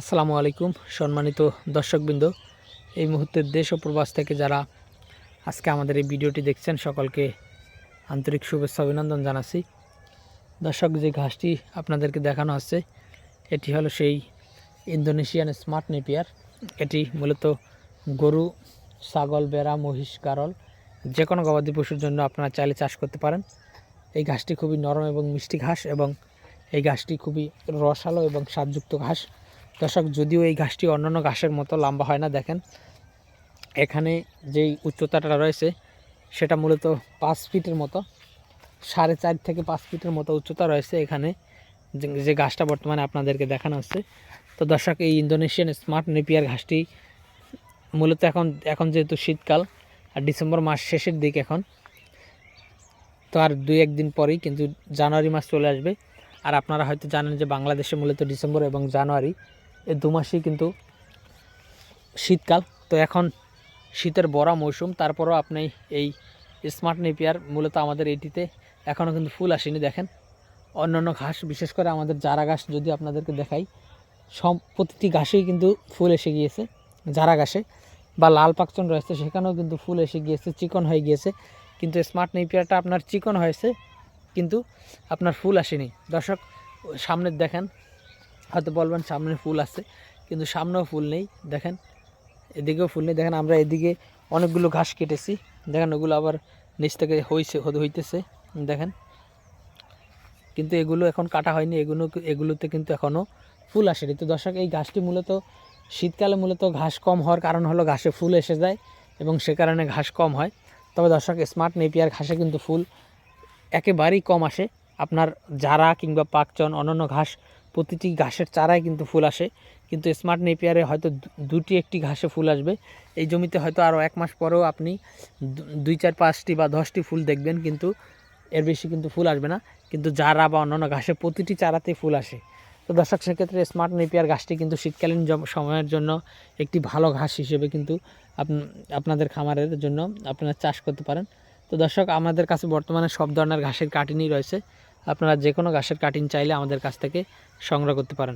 আসসালামু আলাইকুম, সম্মানিত দর্শকবৃন্দ। এই মুহূর্তের দেশ ও প্রবাস থেকে যারা আজকে আমাদের এই ভিডিওটি দেখছেন, সকলকে আন্তরিক শুভেচ্ছা অভিনন্দন জানাচ্ছি। দর্শক, যে ঘাসটি আপনাদেরকে দেখানো হচ্ছে, এটি হলো সেই ইন্দোনেশিয়ান স্মার্ট নেপিয়ার। এটি মূলত গরু, ছাগল বেড়া মহিষ, গারল যে কোনো গবাদি পশুর জন্য আপনারা চাইলে চাষ করতে পারেন। এই ঘাসটি খুবই নরম এবং মিষ্টি ঘাস এবং এই ঘাসটি খুবই রসালো এবং স্বাদযুক্ত ঘাস। দর্শক, যদিও এই ঘাসটি অন্যান্য ঘাসের মতো লম্বা হয় না, দেখেন। এখানে যেই উচ্চতাটা রয়েছে, সেটা মূলত পাঁচ ফিটের মতো, সাড়ে চার থেকে পাঁচ ফিটের মতো উচ্চতা রয়েছে এখানে, যে- ঘাসটা বর্তমানে আপনাদেরকে দেখানো হচ্ছে। তো দর্শক, এই ইন্দোনেশিয়ান স্মার্ট নেপিয়ার ঘাসটি মূলত এখন এখন যেহেতু শীতকাল, আর ডিসেম্বর মাস শেষের দিক এখন, তো আর দুই একদিন পরেই কিন্তু জানুয়ারি মাস চলে আসবে। আর আপনারা হয়তো জানেন যে বাংলাদেশে মূলত ডিসেম্বর এবং জানুয়ারি এই দু মাসই কিন্তু শীতকাল। তো এখন শীতের বড়া মৌসুম, তারপরও আপনি এই স্মার্ট নেপিয়ার মূলত আমাদের এটিতে এখনও কিন্তু ফুল আসেনি দেখেন। অন্যান্য ঘাস, বিশেষ করে আমাদের জারা ঘাস যদি আপনাদেরকে দেখাই সব প্রতিটি ঘাসেই কিন্তু ফুল এসে গিয়েছে, জারা ঘাসে। বা লাল পাকচন রয়েছে, সেখানেও কিন্তু ফুল এসে গিয়েছে, চিকন হয়ে গিয়েছে। কিন্তু স্মার্ট নেপিয়ারটা আপনার চিকন হয়েছে, কিন্তু আপনার ফুল আসেনি। দর্শক সামনের দেখেন হয়তো বলবেন সামনে ফুল আছে, কিন্তু সামনেও ফুল নেই, দেখেন। এদিকেও ফুল নেই, দেখেন আমরা এদিকে অনেকগুলো ঘাস কেটেছি, দেখেন ওগুলো আবার নিচ থেকে হইছে হইতেছে, দেখেন। কিন্তু এগুলো এখন কাটা হয়নি, এগুলো এগুলোতে কিন্তু এখনও ফুল আসেনি। তো দর্শক, এই ঘাসটি মূলত শীতকালে মূলত ঘাস কম হওয়ার কারণ হলো ঘাসে ফুল এসে যায় এবং সে কারণে ঘাস কম হয়। তবে দর্শক, স্মার্ট নেপিয়ার ঘাসে কিন্তু ফুল একেবারেই কম আসে। আপনার জারা কিংবা পাকচন অন্যান্য ঘাস প্রতিটি ঘাসের চারায় কিন্তু ফুল আসে। কিন্তু স্মার্ট নেপিয়ারে হয়তো দুটি একটি ঘাসে ফুল আসবে। এই জমিতে হয়তো আরও এক মাস পরেও আপনি দুই, চার, পাঁচটি বা দশটি ফুল দেখবেন কিন্তু এর বেশি কিন্তু ফুল আসবে না। কিন্তু জারা বা অন্যান্য ঘাসে প্রতিটি চারাতেই ফুল আসে। তো দর্শক, সেক্ষেত্রে স্মার্ট নেপিয়ার ঘাসটি কিন্তু শীতকালীন সময়ের জন্য একটি ভালো ঘাস হিসেবে কিন্তু আপ- আপনাদের খামারের জন্য আপনারা চাষ করতে পারেন। তো দর্শক, আমাদের কাছে বর্তমানে সব ধরনের ঘাসের কাটিনই রয়েছে। আপনারা যে কোনো গাছের কাটিং চাইলে আমাদের কাছ থেকে সংগ্রহ করতে পারেন।